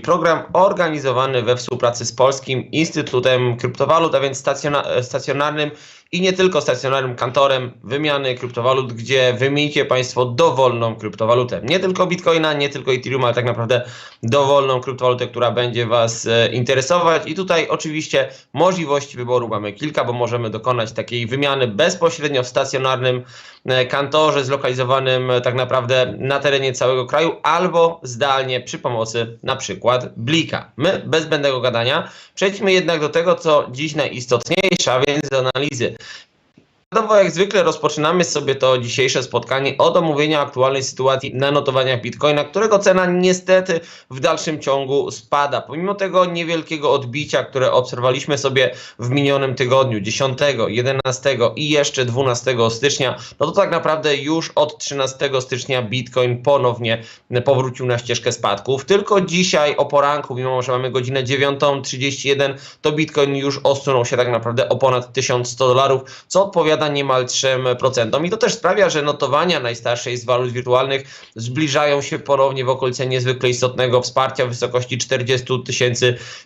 program organizowany we współpracy z Polskim Instytutem Kryptowalut, a więc stacjona- stacjonarnym i nie tylko stacjonarnym kantorem wymiany kryptowalut, gdzie wymienicie Państwo dowolną kryptowalutę. Nie tylko Bitcoina, nie tylko Ethereum, ale tak naprawdę dowolną kryptowalutę, która będzie Was e, interesować. I tutaj oczywiście możliwości wyboru mamy kilka, bo możemy dokonać takiej wymiany bezpośrednio w stacjonarnym kantorze zlokalizowanym e, tak naprawdę na terenie całego kraju albo zdalnie przy pomocy na przykład Blika. My bez zbędnego gadania przejdźmy jednak do tego, co dziś najistotniejsze, a więc do analizy. Standardowo jak zwykle rozpoczynamy sobie to dzisiejsze spotkanie od omówienia aktualnej sytuacji na notowaniach Bitcoina, którego cena niestety w dalszym ciągu spada. Pomimo tego niewielkiego odbicia, które obserwowaliśmy sobie w minionym tygodniu, 10, 11 i jeszcze 12 stycznia, no to tak naprawdę już od 13 stycznia Bitcoin ponownie powrócił na ścieżkę spadków. Tylko dzisiaj o poranku, mimo że mamy godzinę 9.31, to Bitcoin już osunął się tak naprawdę o ponad 1100 dolarów, co odpowiada niemal 3%. I to też sprawia, że notowania najstarszej z walut wirtualnych zbliżają się ponownie w okolice niezwykle istotnego wsparcia w wysokości 40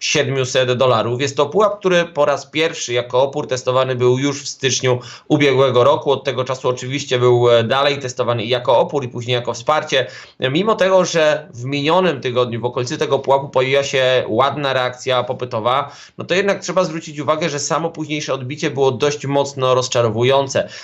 700 dolarów. Jest to pułap, który po raz pierwszy jako opór testowany był już w styczniu ubiegłego roku. Od tego czasu oczywiście był e, dalej testowany jako opór i później jako wsparcie. Mimo tego, że w minionym tygodniu w okolicy tego pułapu pojawiła się ładna reakcja popytowa, no to jednak trzeba zwrócić uwagę, że samo późniejsze odbicie było dość mocno rozczarowujące.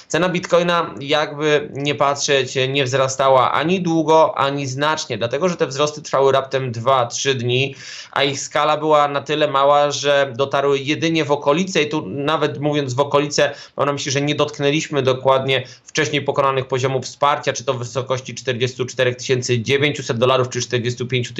Cena Bitcoina, jakby nie patrzeć, nie wzrastała ani długo, ani znacznie, dlatego że te wzrosty trwały raptem 2-3 dni, a ich skala była na tyle mała, że dotarły jedynie w okolice i tu nawet mówiąc w okolice, mam na myśli, że nie dotknęliśmy dokładnie wcześniej pokonanych poziomów wsparcia, czy to w wysokości 44 900 dolarów, czy 45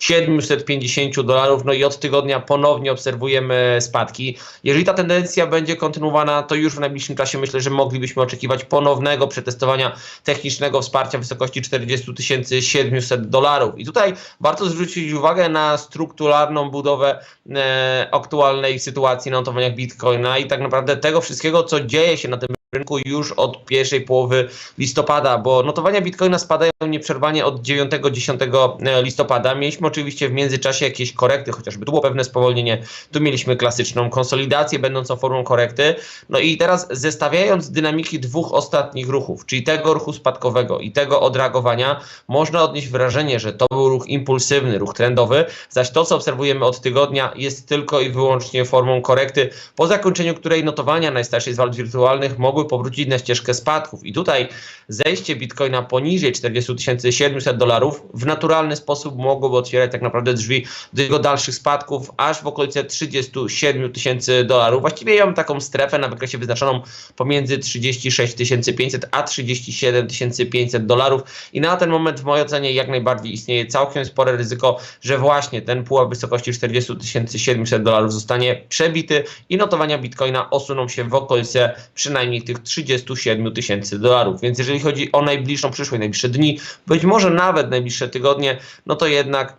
750 dolarów, no i od tygodnia ponownie obserwujemy spadki. Jeżeli ta tendencja będzie kontynuowana, to już w najbliższym czasie myślę, że moglibyśmy oczekiwać ponownego przetestowania technicznego wsparcia w wysokości 40 700 dolarów. I tutaj warto zwrócić uwagę na strukturalną budowę e, aktualnej sytuacji na notowaniach Bitcoina i tak naprawdę tego wszystkiego, co dzieje się na tym rynku już od pierwszej połowy listopada, bo notowania Bitcoina spadają nieprzerwanie od 9-10 listopada. Mieliśmy oczywiście w międzyczasie jakieś korekty, chociażby tu było pewne spowolnienie, tu mieliśmy klasyczną konsolidację będącą formą korekty. No i teraz zestawiając dynamiki dwóch ostatnich ruchów, czyli tego ruchu spadkowego i tego odreagowania, można odnieść wrażenie, że to był ruch impulsywny, ruch trendowy, zaś to, co obserwujemy od tygodnia jest tylko i wyłącznie formą korekty, po zakończeniu której notowania najstarszej z walut wirtualnych mogły powrócić na ścieżkę spadków. I tutaj zejście Bitcoina poniżej 40 700 dolarów w naturalny sposób mogłoby otwierać tak naprawdę drzwi do jego dalszych spadków aż w okolice 37 tysięcy dolarów. Właściwie ja mam taką strefę na wykresie wyznaczoną pomiędzy 36 500 a 37 500 dolarów i na ten moment w mojej ocenie jak najbardziej istnieje całkiem spore ryzyko, że właśnie ten pułap wysokości 40 700 dolarów zostanie przebity i notowania Bitcoina osuną się w okolice przynajmniej tych 37 tysięcy dolarów. Więc jeżeli chodzi o najbliższą przyszłość, najbliższe dni, być może nawet najbliższe tygodnie, no to jednak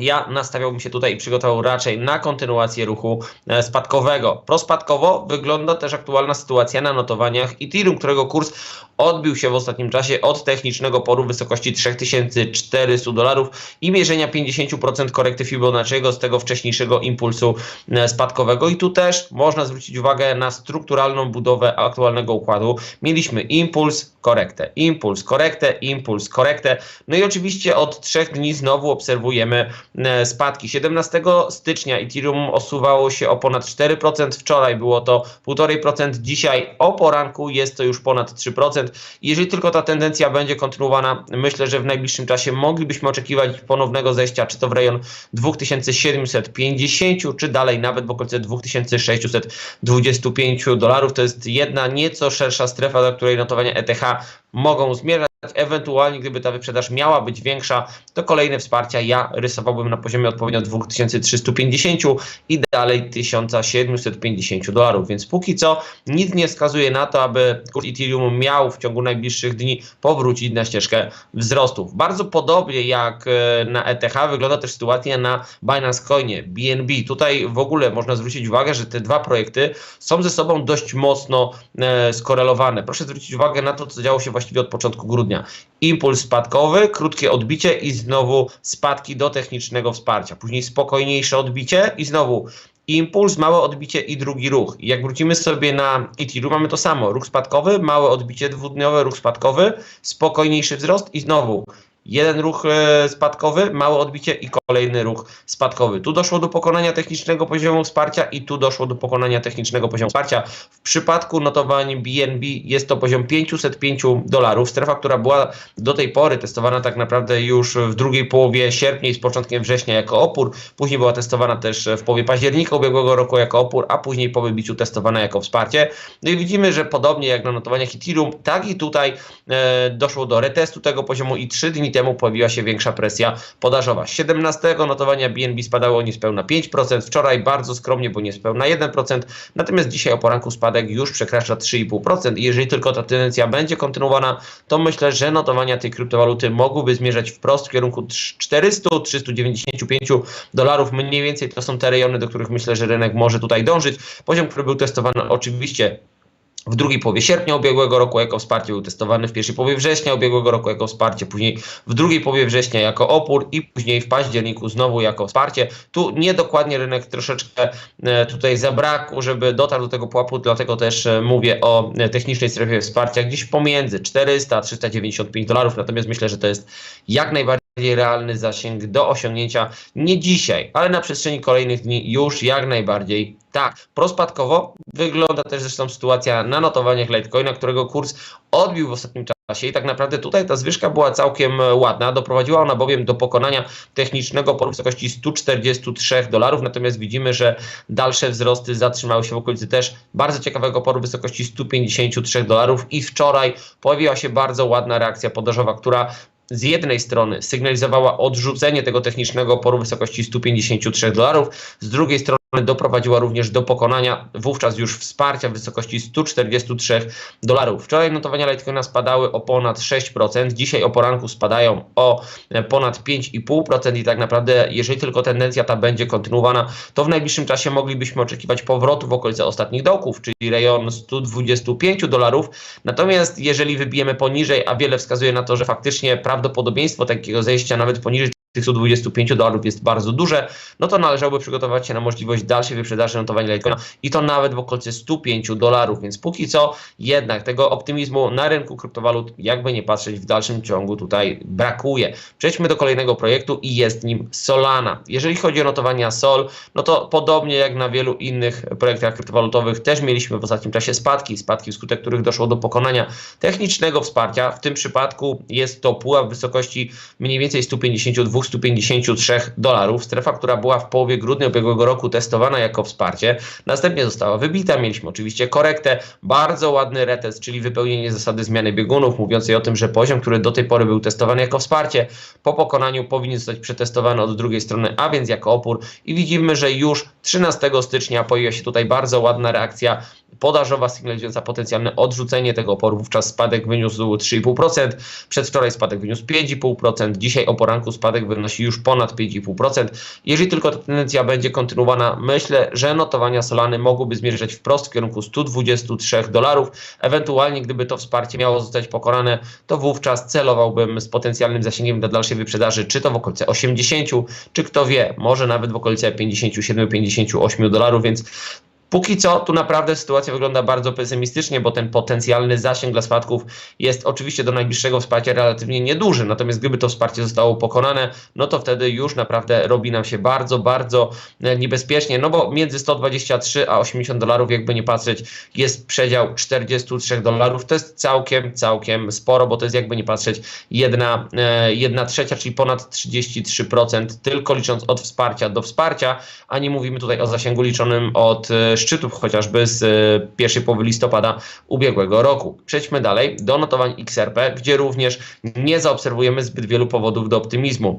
ja nastawiałbym się tutaj i przygotował raczej na kontynuację ruchu e, spadkowego. Prospadkowo wygląda też aktualna sytuacja na notowaniach Ethereum, którego kurs odbił się w ostatnim czasie od technicznego poru w wysokości 3400 dolarów i mierzenia 50% korekty Fibonacciego z tego wcześniejszego impulsu e, spadkowego. I tu też można zwrócić uwagę na strukturalną budowę aktualnego układu. Mieliśmy impuls, korektę, impuls, korektę, impuls, korektę. No i oczywiście od trzech dni znowu obserwujemy e, spadki. 17 stycznia Ethereum osuwało się o ponad 4%, wczoraj było to 1,5%, dzisiaj o poranku jest to już ponad 3%. Jeżeli tylko ta tendencja będzie kontynuowana, myślę, że w najbliższym czasie moglibyśmy oczekiwać ponownego zejścia, czy to w rejon 2750, czy dalej nawet w okolice 2625 dolarów. To jest jedna nieco szersza strefa, do której notowania ETH mogą zmierzać. Ewentualnie, gdyby ta wyprzedaż miała być większa, to kolejne wsparcia ja rysowałbym na poziomie odpowiednio 2350 i dalej 1750 dolarów. Więc póki co nic nie wskazuje na to, aby kurs Ethereum miał w ciągu najbliższych dni powrócić na ścieżkę wzrostów. Bardzo podobnie jak e, na ETH wygląda też sytuacja na Binance Coinie, BNB. Tutaj w ogóle można zwrócić uwagę, że te dwa projekty są ze sobą dość mocno e, skorelowane. Proszę zwrócić uwagę na to, co działo się właściwie od początku grudnia grudnia. Impuls spadkowy, krótkie odbicie i znowu spadki do technicznego wsparcia. Później spokojniejsze odbicie i znowu impuls, małe odbicie i drugi ruch. I jak wrócimy sobie na Ethereum, mamy to samo. Ruch spadkowy, małe odbicie dwudniowe, ruch spadkowy, spokojniejszy wzrost i znowu jeden ruch e, spadkowy, małe odbicie i kolejny ruch spadkowy. Tu doszło do pokonania technicznego poziomu wsparcia i tu doszło do pokonania technicznego poziomu wsparcia. W przypadku notowań BNB jest to poziom 505 dolarów. Strefa, która była do tej pory testowana tak naprawdę już w drugiej połowie sierpnia i z początkiem września jako opór. Później była testowana też w połowie października ubiegłego roku jako opór, a później po wybiciu testowana jako wsparcie. No i widzimy, że podobnie jak na notowaniach Ethereum, tak i tutaj e, doszło do retestu tego poziomu i 3 dni temu pojawiła się większa presja podażowa. 17 notowania BNB spadało niespełna 5%, wczoraj bardzo skromnie, bo niespełna 1%, natomiast dzisiaj o poranku spadek już przekracza 3,5% i jeżeli tylko ta tendencja będzie kontynuowana, to myślę, że notowania tej kryptowaluty mogłyby zmierzać wprost w kierunku 400-395 dolarów. Mniej więcej to są te rejony, do których myślę, że rynek może tutaj dążyć. Poziom, który był testowany oczywiście w drugiej połowie sierpnia ubiegłego roku jako wsparcie był testowany w pierwszej połowie września ubiegłego roku jako wsparcie, później w drugiej połowie września jako opór i później w październiku znowu jako wsparcie. Tu niedokładnie rynek troszeczkę e, tutaj zabrakł, żeby dotarł do tego pułapu, dlatego też e, mówię o e, technicznej strefie wsparcia gdzieś pomiędzy 400 a 395 dolarów, natomiast myślę, że to jest jak najbardziej realny zasięg do osiągnięcia nie dzisiaj, ale na przestrzeni kolejnych dni już jak najbardziej tak. Prospadkowo wygląda też zresztą sytuacja na notowaniach Litecoina, którego kurs odbił w ostatnim czasie i tak naprawdę tutaj ta zwyżka była całkiem ładna. Doprowadziła ona bowiem do pokonania technicznego po wysokości 143 dolarów, natomiast widzimy, że dalsze wzrosty zatrzymały się w okolicy też bardzo ciekawego poru wysokości 153 dolarów i wczoraj pojawiła się bardzo ładna reakcja podażowa, która z jednej strony sygnalizowała odrzucenie tego technicznego oporu w wysokości 153 dolarów, z drugiej strony doprowadziła również do pokonania wówczas już wsparcia w wysokości 143 dolarów. Wczoraj notowania Litecoina spadały o ponad 6%, dzisiaj o poranku spadają o ponad 5,5% i tak naprawdę jeżeli tylko tendencja ta będzie kontynuowana, to w najbliższym czasie moglibyśmy oczekiwać powrotu w okolice ostatnich dołków, czyli rejon 125 dolarów. Natomiast jeżeli wybijemy poniżej, a wiele wskazuje na to, że faktycznie prawdopodobieństwo takiego zejścia nawet poniżej tych 125 dolarów jest bardzo duże, no to należałoby przygotować się na możliwość dalszej wyprzedaży notowania Litecoina i to nawet w okolicy 105 dolarów, więc póki co jednak tego optymizmu na rynku kryptowalut, jakby nie patrzeć w dalszym ciągu tutaj brakuje. Przejdźmy do kolejnego projektu i jest nim Solana. Jeżeli chodzi o notowania Sol, no to podobnie jak na wielu innych projektach kryptowalutowych też mieliśmy w ostatnim czasie spadki, spadki wskutek których doszło do pokonania technicznego wsparcia. W tym przypadku jest to pułap w wysokości mniej więcej 152 253 dolarów. Strefa, która była w połowie grudnia ubiegłego roku testowana jako wsparcie, następnie została wybita. Mieliśmy oczywiście korektę, bardzo ładny retest, czyli wypełnienie zasady zmiany biegunów, mówiącej o tym, że poziom, który do tej pory był testowany jako wsparcie, po pokonaniu powinien zostać przetestowany od drugiej strony, a więc jako opór. I widzimy, że już 13 stycznia pojawiła się tutaj bardzo ładna reakcja podażowa sygnalizująca potencjalne odrzucenie tego oporu. Wówczas spadek wyniósł 3,5%, przedwczoraj spadek wyniósł 5,5%, dzisiaj o poranku spadek wynosi już ponad 5,5%. Jeżeli tylko ta tendencja będzie kontynuowana, myślę, że notowania Solany mogłyby zmierzać wprost w kierunku 123 dolarów. Ewentualnie, gdyby to wsparcie miało zostać pokonane, to wówczas celowałbym z potencjalnym zasięgiem dla dalszej wyprzedaży, czy to w okolice 80, czy kto wie, może nawet w okolice 57-58 dolarów, więc Póki co, tu naprawdę sytuacja wygląda bardzo pesymistycznie, bo ten potencjalny zasięg dla spadków jest oczywiście do najbliższego wsparcia relatywnie nieduży. Natomiast gdyby to wsparcie zostało pokonane, no to wtedy już naprawdę robi nam się bardzo, bardzo e, niebezpiecznie. No bo między 123 a 80 dolarów, jakby nie patrzeć, jest przedział 43 dolarów. To jest całkiem, całkiem sporo, bo to jest jakby nie patrzeć jedna, e, jedna trzecia, czyli ponad 33%, tylko licząc od wsparcia do wsparcia, a nie mówimy tutaj o zasięgu liczonym od e, szczytów chociażby z e, pierwszej połowy listopada ubiegłego roku. Przejdźmy dalej do notowań XRP, gdzie również nie zaobserwujemy zbyt wielu powodów do optymizmu.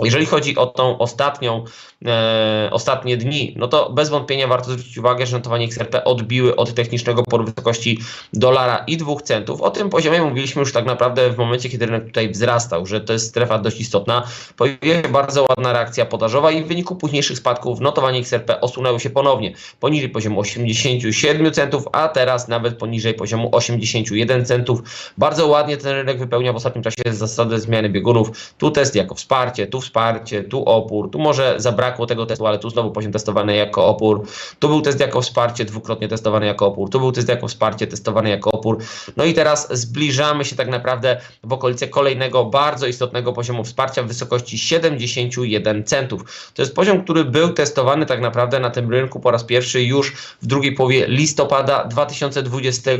Jeżeli chodzi o tą ostatnią, e, ostatnie dni, no to bez wątpienia warto zwrócić uwagę, że notowanie XRP odbiły od technicznego poru wysokości dolara i dwóch centów. O tym poziomie mówiliśmy już tak naprawdę w momencie, kiedy rynek tutaj wzrastał, że to jest strefa dość istotna. Pojawiła się bardzo ładna reakcja podażowa i w wyniku późniejszych spadków notowanie XRP osunęło się ponownie poniżej poziomu 87 centów, a teraz nawet poniżej poziomu 81 centów. Bardzo ładnie ten rynek wypełnia w ostatnim czasie zasadę zmiany biegunów. Tu test jako wsparcie, tu wsparcie, tu opór, tu może zabrakło tego testu, ale tu znowu poziom testowany jako opór, tu był test jako wsparcie, dwukrotnie testowany jako opór, tu był test jako wsparcie, testowany jako opór. No i teraz zbliżamy się tak naprawdę w okolice kolejnego bardzo istotnego poziomu wsparcia w wysokości 71 centów. To jest poziom, który był testowany tak naprawdę na tym rynku po raz pierwszy już w drugiej połowie listopada 2020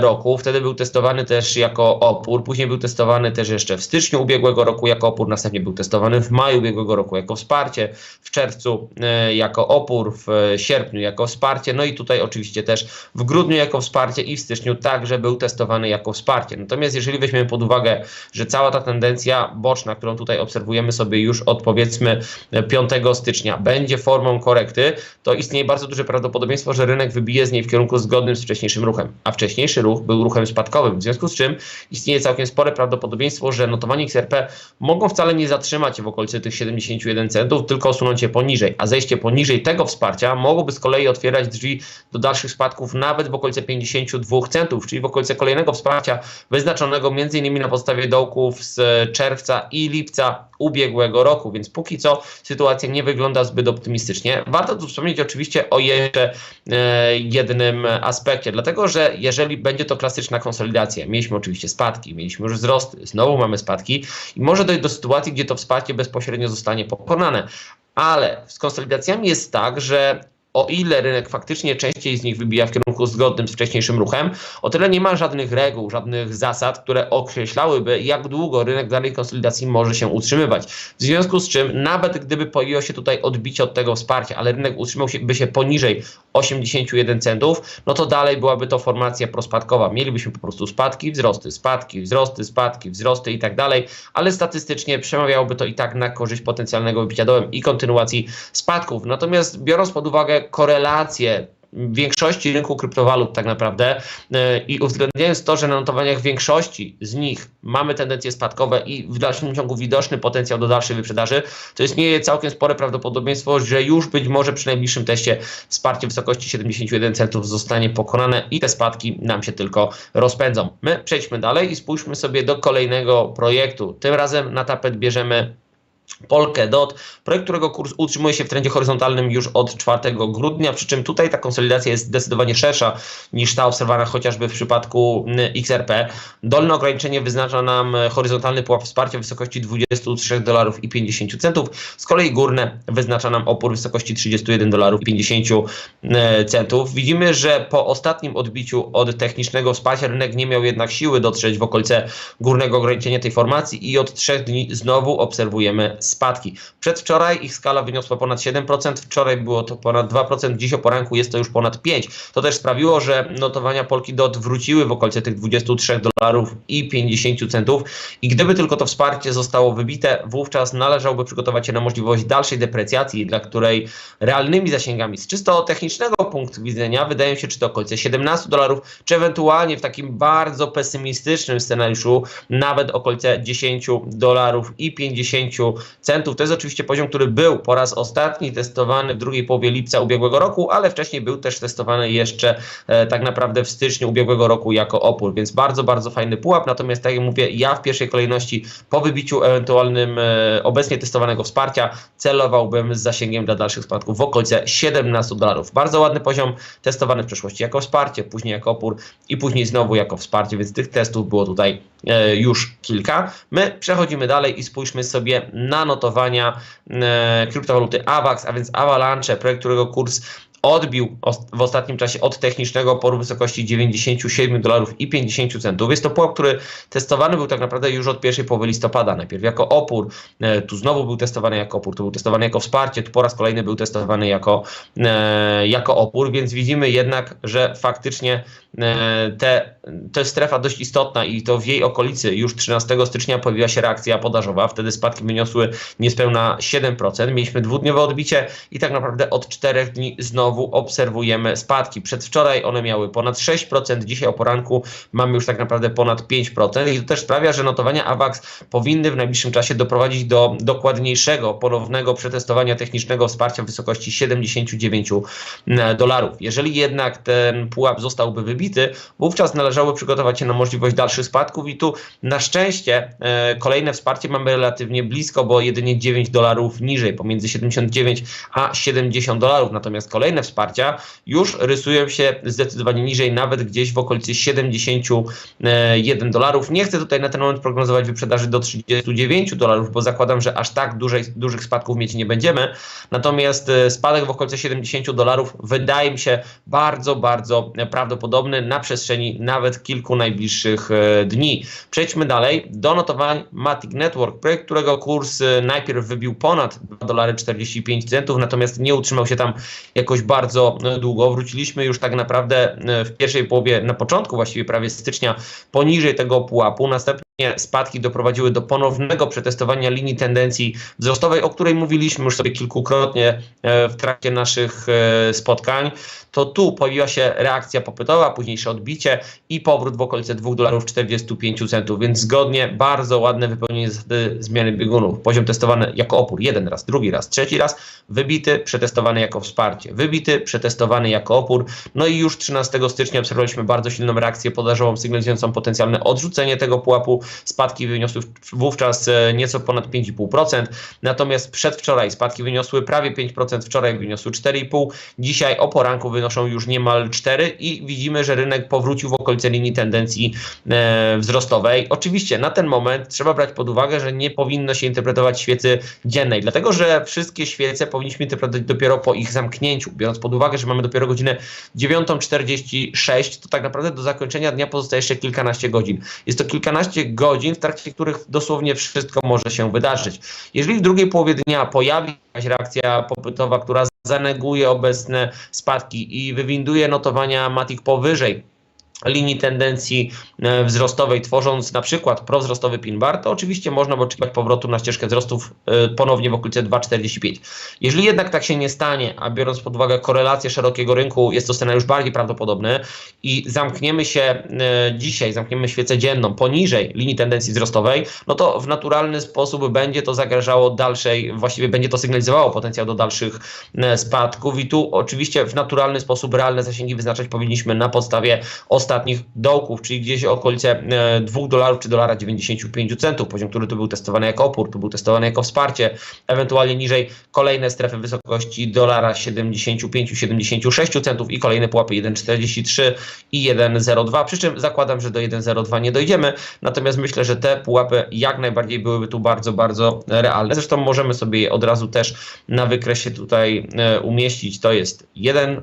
roku. Wtedy był testowany też jako opór, później był testowany też jeszcze w styczniu ubiegłego roku jako opór, następnie był testowany w maju ubiegłego roku jako wsparcie, w czerwcu e, jako opór, w sierpniu jako wsparcie, no i tutaj oczywiście też w grudniu jako wsparcie i w styczniu także był testowany jako wsparcie. Natomiast jeżeli weźmiemy pod uwagę, że cała ta tendencja boczna, którą tutaj obserwujemy sobie już od powiedzmy 5 stycznia, będzie formą korekty, to istnieje bardzo duże prawdopodobieństwo, że rynek wybije z niej w kierunku zgodnym z wcześniejszym ruchem. A wcześniejszy ruch był ruchem spadkowym, w związku z czym istnieje całkiem spore prawdopodobieństwo, że notowanie XRP mogą wcale nie zatrzymać zatrzymać w okolicy tych 71 centów, tylko osunąć je poniżej, a zejście poniżej tego wsparcia mogłoby z kolei otwierać drzwi do dalszych spadków nawet w okolice 52 centów, czyli w okolice kolejnego wsparcia wyznaczonego m.in. na podstawie dołków z czerwca i lipca ubiegłego roku, więc póki co sytuacja nie wygląda zbyt optymistycznie. Warto tu wspomnieć oczywiście o jeszcze e, jednym aspekcie, dlatego że jeżeli będzie to klasyczna konsolidacja, mieliśmy oczywiście spadki, mieliśmy już wzrosty, znowu mamy spadki i może dojść do sytuacji, gdzie to wsparcie bezpośrednio zostanie pokonane. Ale z konsolidacjami jest tak, że o ile rynek faktycznie częściej z nich wybija w kierunku zgodnym z wcześniejszym ruchem, o tyle nie ma żadnych reguł, żadnych zasad, które określałyby, jak długo rynek danej konsolidacji może się utrzymywać. W związku z czym, nawet gdyby pojawiło się tutaj odbicie od tego wsparcia, ale rynek utrzymałby się poniżej 81 centów, no to dalej byłaby to formacja prospadkowa. Mielibyśmy po prostu spadki, wzrosty, spadki, wzrosty, spadki, wzrosty i tak dalej, ale statystycznie przemawiałoby to i tak na korzyść potencjalnego wybicia dołem i kontynuacji spadków. Natomiast biorąc pod uwagę korelację większości rynku kryptowalut tak naprawdę e, i uwzględniając to, że na notowaniach większości z nich mamy tendencje spadkowe i w dalszym ciągu widoczny potencjał do dalszej wyprzedaży, to istnieje całkiem spore prawdopodobieństwo, że już być może przy najbliższym teście wsparcie w wysokości 71 centów zostanie pokonane i te spadki nam się tylko rozpędzą. My przejdźmy dalej i spójrzmy sobie do kolejnego projektu. Tym razem na tapet bierzemy Polkadot, projekt, którego kurs utrzymuje się w trendzie horyzontalnym już od 4 grudnia, przy czym tutaj ta konsolidacja jest zdecydowanie szersza niż ta obserwowana chociażby w przypadku XRP. Dolne ograniczenie wyznacza nam horyzontalny pułap wsparcia w wysokości 23 dolarów i 50 centów, z kolei górne wyznacza nam opór w wysokości 31 dolarów i 50 e, centów. Widzimy, że po ostatnim odbiciu od technicznego wsparcia rynek nie miał jednak siły dotrzeć w okolice górnego ograniczenia tej formacji i od trzech dni znowu obserwujemy spadki. Przedwczoraj ich skala wyniosła ponad 7%, wczoraj było to ponad 2%, dziś o poranku jest to już ponad 5%. To też sprawiło, że notowania Polki DOT wróciły w okolice tych 23 dolarów i 50 centów i gdyby tylko to wsparcie zostało wybite, wówczas należałoby przygotować się na możliwość dalszej deprecjacji, dla której realnymi zasięgami z czysto technicznego punktu widzenia wydają się czy to okolice 17 dolarów, czy ewentualnie w takim bardzo pesymistycznym scenariuszu nawet okolice 10 dolarów i 50 centów. To jest oczywiście poziom, który był po raz ostatni testowany w drugiej połowie lipca ubiegłego roku, ale wcześniej był też testowany jeszcze e, tak naprawdę w styczniu ubiegłego roku jako opór, więc bardzo, bardzo fajny pułap. Natomiast tak jak mówię, ja w pierwszej kolejności po wybiciu ewentualnym e, obecnie testowanego wsparcia celowałbym z zasięgiem dla dalszych spadków w okolice 17 dolarów. Bardzo ładny poziom, testowany w przeszłości jako wsparcie, później jako opór i później znowu jako wsparcie, więc tych testów było tutaj e, już kilka. My przechodzimy dalej i spójrzmy sobie na notowania e, kryptowaluty AVAX, a więc Avalanche, projekt, którego kurs odbił w ostatnim czasie od technicznego oporu wysokości 97 dolarów i 50 centów. Jest to pułap, który testowany był tak naprawdę już od pierwszej połowy listopada. Najpierw jako opór, e, tu znowu był testowany jako opór, tu był testowany jako wsparcie, tu po raz kolejny był testowany jako, e, jako opór, więc widzimy jednak, że faktycznie e, te, jest strefa dość istotna i to w jej okolicy już 13 stycznia pojawiła się reakcja podażowa. Wtedy spadki wyniosły niespełna 7%. Mieliśmy dwudniowe odbicie i tak naprawdę od czterech dni znowu obserwujemy spadki. Przedwczoraj one miały ponad 6%, dzisiaj o poranku mamy już tak naprawdę ponad 5% i to też sprawia, że notowania AWAX powinny w najbliższym czasie doprowadzić do dokładniejszego, ponownego przetestowania technicznego wsparcia w wysokości 79 e, dolarów. Jeżeli jednak ten pułap zostałby wybity, wówczas należałoby przygotować się na możliwość dalszych spadków i tu na szczęście e, kolejne wsparcie mamy relatywnie blisko, bo jedynie 9 dolarów niżej, pomiędzy 79 a 70 dolarów. Natomiast kolejne wsparcia już rysują się zdecydowanie niżej, nawet gdzieś w okolicy 71 dolarów. Nie chcę tutaj na ten moment prognozować wyprzedaży do 39 dolarów, bo zakładam, że aż tak dużej, dużych spadków mieć nie będziemy. Natomiast e, spadek w okolicy 70 dolarów wydaje mi się bardzo, bardzo prawdopodobny na przestrzeni nawet kilku najbliższych e, dni. Przejdźmy dalej do notowań Matic Network, projekt, którego kurs e, najpierw wybił ponad 2 dolary 45 centów, natomiast nie utrzymał się tam jakoś bardzo długo. Wróciliśmy już tak naprawdę w pierwszej połowie, na początku właściwie prawie stycznia, poniżej tego pułapu. Następnie spadki doprowadziły do ponownego przetestowania linii tendencji wzrostowej, o której mówiliśmy już sobie kilkukrotnie e, w trakcie naszych e, spotkań, to tu pojawiła się reakcja popytowa, późniejsze odbicie i powrót w okolice 2 dolarów 45 centów, więc zgodnie bardzo ładne wypełnienie zasady zmiany biegunów. Poziom testowany jako opór jeden raz, drugi raz, trzeci raz, wybity, przetestowany jako wsparcie, wybity, przetestowany jako opór, no i już 13 stycznia obserwowaliśmy bardzo silną reakcję podażową sygnalizującą potencjalne odrzucenie tego pułapu, spadki wyniosły wówczas e, nieco ponad 5,5%, natomiast przedwczoraj spadki wyniosły prawie 5%, wczoraj wyniosły 4,5%, dzisiaj o poranku wynoszą już niemal 4% i widzimy, że rynek powrócił w okolice linii tendencji e, wzrostowej. Oczywiście na ten moment trzeba brać pod uwagę, że nie powinno się interpretować świecy dziennej, dlatego że wszystkie świece powinniśmy interpretować dopiero po ich zamknięciu, biorąc pod uwagę, że mamy dopiero godzinę 9.46, to tak naprawdę do zakończenia dnia pozostaje jeszcze kilkanaście godzin. Jest to kilkanaście godzin, w trakcie których dosłownie wszystko może się wydarzyć. Jeżeli w drugiej połowie dnia pojawi jakaś reakcja popytowa, która zaneguje obecne spadki i wywinduje notowania Matic powyżej linii tendencji e, wzrostowej, tworząc na przykład prowzrostowy pin bar, to oczywiście można oczekiwać powrotu na ścieżkę wzrostów e, ponownie w okolicy 2,45. Jeżeli jednak tak się nie stanie, a biorąc pod uwagę korelację szerokiego rynku, jest to scenariusz bardziej prawdopodobny i zamkniemy się e, dzisiaj, zamkniemy świecę dzienną poniżej linii tendencji wzrostowej, no to w naturalny sposób będzie to zagrażało dalszej, właściwie będzie to sygnalizowało potencjał do dalszych spadków i tu oczywiście w naturalny sposób realne zasięgi wyznaczać powinniśmy na podstawie ostatnich ostatnich dołków, czyli gdzieś okolice 2 e, dolarów czy dolara 95 centów, poziom, który tu był testowany jako opór, tu był testowany jako wsparcie, ewentualnie niżej kolejne strefy wysokości dolara 75-76 centów i kolejne pułapy 1,43 i 1,02, przy czym zakładam, że do 1,02 nie dojdziemy, natomiast myślę, że te pułapy jak najbardziej byłyby tu bardzo, bardzo realne. Zresztą możemy sobie je od razu też na wykresie tutaj e, umieścić. To jest 1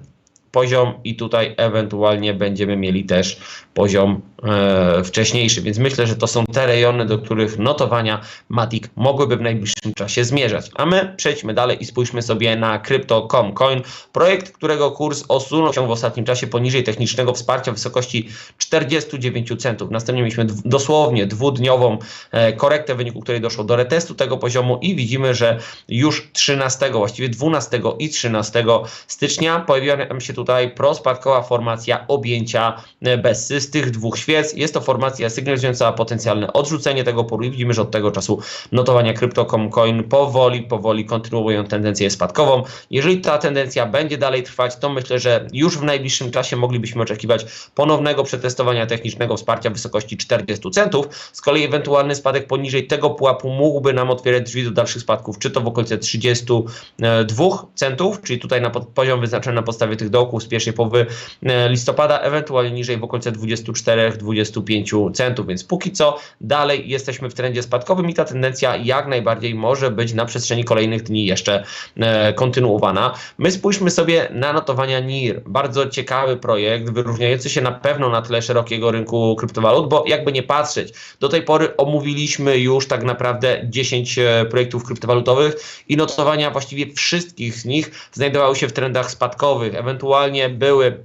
poziom i tutaj ewentualnie będziemy mieli też poziom e, wcześniejszy, więc myślę, że to są te rejony, do których notowania Matic mogłyby w najbliższym czasie zmierzać. A my przejdźmy dalej i spójrzmy sobie na Crypto.com Coin, projekt, którego kurs osunął się w ostatnim czasie poniżej technicznego wsparcia w wysokości 49 centów. Następnie mieliśmy dosłownie dwudniową e, korektę, w wyniku której doszło do retestu tego poziomu i widzimy, że już 13, właściwie 12 i 13 stycznia pojawiła się tutaj prospadkowa formacja objęcia e, bez z tych dwóch świec. Jest to formacja sygnalizująca potencjalne odrzucenie tego poru i widzimy, że od tego czasu notowania Crypto.com Coin powoli, powoli kontynuują tendencję spadkową. Jeżeli ta tendencja będzie dalej trwać, to myślę, że już w najbliższym czasie moglibyśmy oczekiwać ponownego przetestowania technicznego wsparcia w wysokości 40 centów. Z kolei ewentualny spadek poniżej tego pułapu mógłby nam otwierać drzwi do dalszych spadków, czy to w okolice 32 centów, czyli tutaj na poziom wyznaczony na podstawie tych dołków, z pierwszej połowy e, listopada, ewentualnie niżej w okolice 24-25 centów, więc póki co dalej jesteśmy w trendzie spadkowym i ta tendencja jak najbardziej może być na przestrzeni kolejnych dni jeszcze e, kontynuowana. My spójrzmy sobie na notowania NIR. Bardzo ciekawy projekt, wyróżniający się na pewno na tle szerokiego rynku kryptowalut, bo jakby nie patrzeć, do tej pory omówiliśmy już tak naprawdę 10 e, projektów kryptowalutowych i notowania właściwie wszystkich z nich znajdowały się w trendach spadkowych, ewentualnie były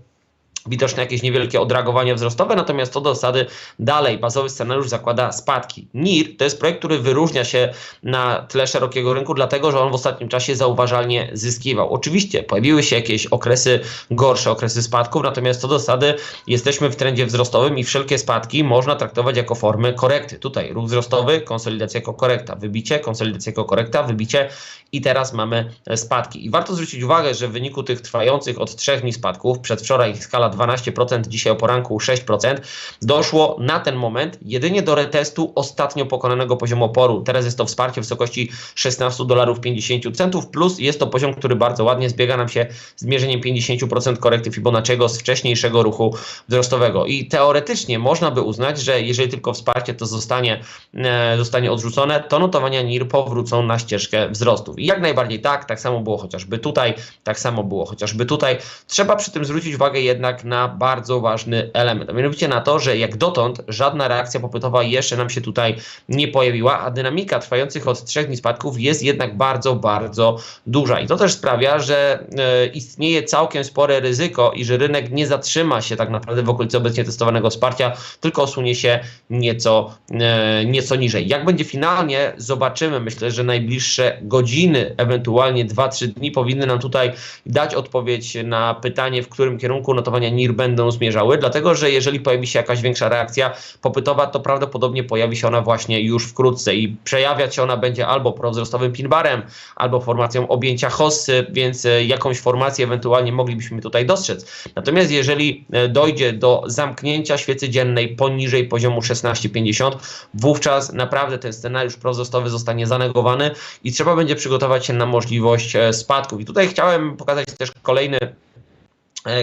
widoczne jakieś niewielkie odreagowanie wzrostowe, natomiast to do zasady dalej bazowy scenariusz zakłada spadki. NIR to jest projekt, który wyróżnia się na tle szerokiego rynku, dlatego że on w ostatnim czasie zauważalnie zyskiwał. Oczywiście pojawiły się jakieś okresy gorsze, okresy spadków, natomiast to do zasady jesteśmy w trendzie wzrostowym i wszelkie spadki można traktować jako formy korekty. Tutaj ruch wzrostowy, konsolidacja jako korekta, wybicie, konsolidacja jako korekta, wybicie i teraz mamy spadki. I warto zwrócić uwagę, że w wyniku tych trwających od trzech dni spadków, przedwczoraj ich skala 12%, dzisiaj o poranku 6%, doszło na ten moment jedynie do retestu ostatnio pokonanego poziomu oporu. Teraz jest to wsparcie w wysokości 16 dolarów 50 centów, plus jest to poziom, który bardzo ładnie zbiega nam się z mierzeniem 50% korekty Fibonacciego z wcześniejszego ruchu wzrostowego. I teoretycznie można by uznać, że jeżeli tylko wsparcie to zostanie, e, zostanie odrzucone, to notowania NIR powrócą na ścieżkę wzrostów. I jak najbardziej tak, tak samo było chociażby tutaj, tak samo było chociażby tutaj. Trzeba przy tym zwrócić uwagę jednak na bardzo ważny element, a mianowicie na to, że jak dotąd żadna reakcja popytowa jeszcze nam się tutaj nie pojawiła, a dynamika trwających od trzech dni spadków jest jednak bardzo, bardzo duża. I to też sprawia, że e, istnieje całkiem spore ryzyko i że rynek nie zatrzyma się tak naprawdę w okolicy obecnie testowanego wsparcia, tylko osunie się nieco, e, nieco niżej. Jak będzie finalnie, zobaczymy. Myślę, że najbliższe godziny, ewentualnie 2-3 dni powinny nam tutaj dać odpowiedź na pytanie, w którym kierunku notowania NIR będą zmierzały, dlatego że jeżeli pojawi się jakaś większa reakcja popytowa, to prawdopodobnie pojawi się ona właśnie już wkrótce i przejawiać się ona będzie albo prowzrostowym pinbarem, albo formacją objęcia hossy, więc e, jakąś formację ewentualnie moglibyśmy tutaj dostrzec. Natomiast jeżeli e, dojdzie do zamknięcia świecy dziennej poniżej poziomu 16,50, wówczas naprawdę ten scenariusz prowzrostowy zostanie zanegowany i trzeba będzie przygotować się na możliwość e, spadków. I tutaj chciałem pokazać też kolejny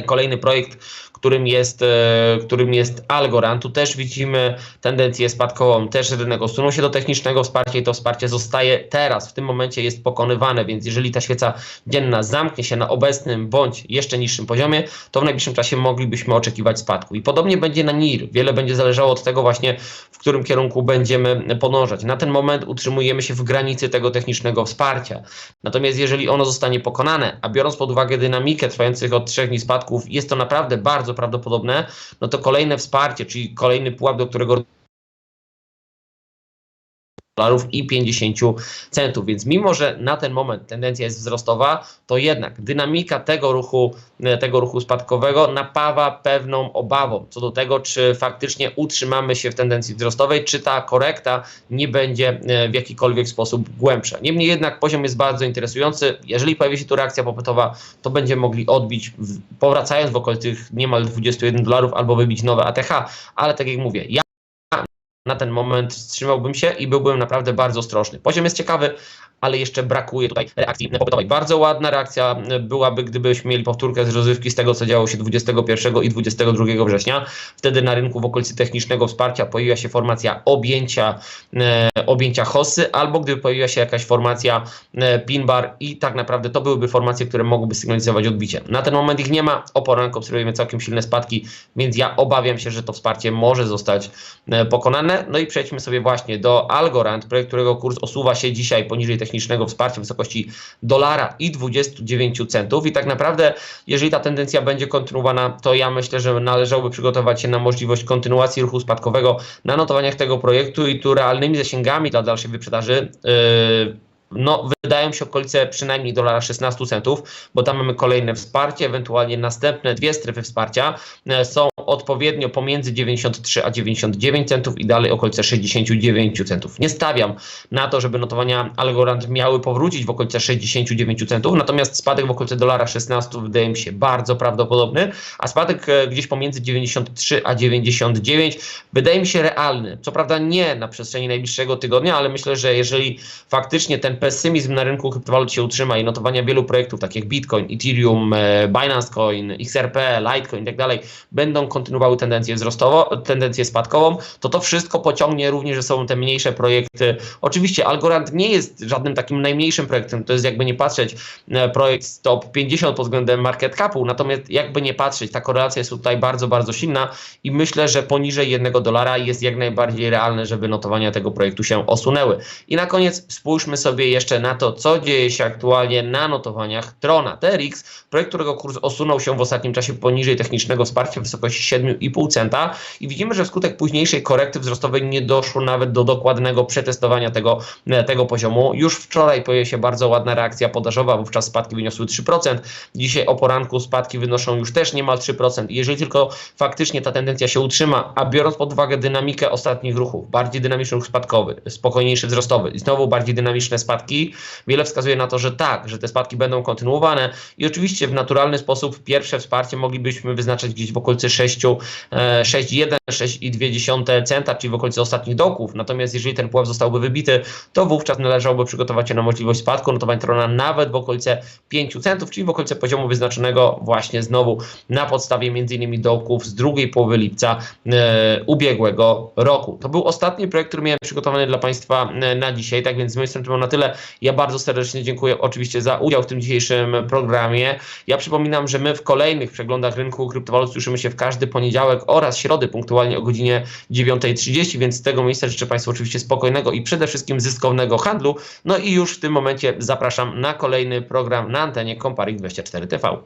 kolejny projekt, którym jest, e, którym jest Algorand. Tu też widzimy tendencję spadkową, też rynek osunął się do technicznego wsparcia i to wsparcie zostaje teraz, w tym momencie jest pokonywane, więc jeżeli ta świeca dzienna zamknie się na obecnym bądź jeszcze niższym poziomie, to w najbliższym czasie moglibyśmy oczekiwać spadku. I podobnie będzie na NIR. Wiele będzie zależało od tego właśnie, w którym kierunku będziemy podążać. Na ten moment utrzymujemy się w granicy tego technicznego wsparcia. Natomiast jeżeli ono zostanie pokonane, a biorąc pod uwagę dynamikę trwających od trzech dni spadków, jest to naprawdę bardzo prawdopodobne, no to kolejne wsparcie, czyli kolejny pułap, do którego dolarów i 50 centów. Więc mimo, że na ten moment tendencja jest wzrostowa, to jednak dynamika tego ruchu, tego ruchu spadkowego napawa pewną obawą co do tego, czy faktycznie utrzymamy się w tendencji wzrostowej, czy ta korekta nie będzie e, w jakikolwiek sposób głębsza. Niemniej jednak poziom jest bardzo interesujący. Jeżeli pojawi się tu reakcja popytowa, to będziemy mogli odbić, powracając w okolicy tych niemal 21 dolarów albo wybić nowe ATH, ale tak jak mówię, ja na ten moment wstrzymałbym się i byłbym naprawdę bardzo ostrożny. Poziom jest ciekawy, ale jeszcze brakuje tutaj reakcji popytowej. Bardzo ładna reakcja byłaby, gdybyśmy mieli powtórkę z rozrywki z tego, co działo się 21 i 22 września. Wtedy na rynku w okolicy technicznego wsparcia pojawiła się formacja objęcia, e, objęcia hossy, albo gdyby pojawiła się jakaś formacja e, pin bar i tak naprawdę to byłyby formacje, które mogłyby sygnalizować odbicie. Na ten moment ich nie ma, o poranku obserwujemy całkiem silne spadki, więc ja obawiam się, że to wsparcie może zostać e, pokonane. No i przejdźmy sobie właśnie do Algorand, projekt, którego kurs osuwa się dzisiaj poniżej technicznego technicznego wsparcia w wysokości dolara i 29 centów. I tak naprawdę, jeżeli ta tendencja będzie kontynuowana, to ja myślę, że należałoby przygotować się na możliwość kontynuacji ruchu spadkowego na notowaniach tego projektu i tu realnymi zasięgami dla dalszej wyprzedaży. Yy, no, wydają się okolice przynajmniej dolara 16 centów, bo tam mamy kolejne wsparcie, ewentualnie następne dwie strefy wsparcia e, są odpowiednio pomiędzy 93 a 99 centów i dalej okolice 69 centów. Nie stawiam na to, żeby notowania Algorand miały powrócić w okolice 69 centów, natomiast spadek w okolice dolara 16 wydaje mi się bardzo prawdopodobny, a spadek e, gdzieś pomiędzy 93 a 99 wydaje mi się realny. Co prawda nie na przestrzeni najbliższego tygodnia, ale myślę, że jeżeli faktycznie ten pesymizm na rynku kryptowalut się utrzyma i notowania wielu projektów, takich jak Bitcoin, Ethereum, e, Binance Coin, XRP, Litecoin i tak dalej, będą kontynuowały tendencję wzrostową, tendencję spadkową, to to wszystko pociągnie również, że są te mniejsze projekty. Oczywiście Algorand nie jest żadnym takim najmniejszym projektem, to jest jakby nie patrzeć e, projekt top 50 pod względem market capu, natomiast jakby nie patrzeć, ta korelacja jest tutaj bardzo, bardzo silna i myślę, że poniżej jednego dolara jest jak najbardziej realne, żeby notowania tego projektu się osunęły. I na koniec spójrzmy sobie jeszcze na to, co dzieje się aktualnie na notowaniach Trona TRX, projekt, którego kurs osunął się w ostatnim czasie poniżej technicznego wsparcia w wysokości 7,5 centa i widzimy, że wskutek późniejszej korekty wzrostowej nie doszło nawet do dokładnego przetestowania tego, tego poziomu. Już wczoraj pojawiła się bardzo ładna reakcja podażowa, wówczas spadki wyniosły 3%. Dzisiaj o poranku spadki wynoszą już też niemal 3%. I jeżeli tylko faktycznie ta tendencja się utrzyma, a biorąc pod uwagę dynamikę ostatnich ruchów, bardziej dynamiczny ruch spadkowy, spokojniejszy wzrostowy i znowu bardziej dynamiczne spadki, wiele wskazuje na to, że tak, że te spadki będą kontynuowane i oczywiście w naturalny sposób pierwsze wsparcie moglibyśmy wyznaczać gdzieś w okolicy 6, 6,1, 6,2 centa, czyli w okolicy ostatnich dołków. Natomiast jeżeli ten pułap zostałby wybity, to wówczas należałoby przygotować się na możliwość spadku notowań Trona nawet w okolice 5 centów, czyli w okolice poziomu wyznaczonego właśnie znowu na podstawie m.in. dołków z drugiej połowy lipca e, ubiegłego roku. To był ostatni projekt, który miałem przygotowany dla Państwa e, na dzisiaj, tak więc z mojej strony to na tyle. Ja bardzo serdecznie dziękuję oczywiście za udział w tym dzisiejszym programie. Ja przypominam, że my w kolejnych przeglądach rynku kryptowalut słyszymy się w każdy poniedziałek oraz środę punktualnie o godzinie 9.30, więc z tego miejsca życzę Państwu oczywiście spokojnego i przede wszystkim zyskownego handlu. No i już w tym momencie zapraszam na kolejny program na antenie Comparik 24 TV.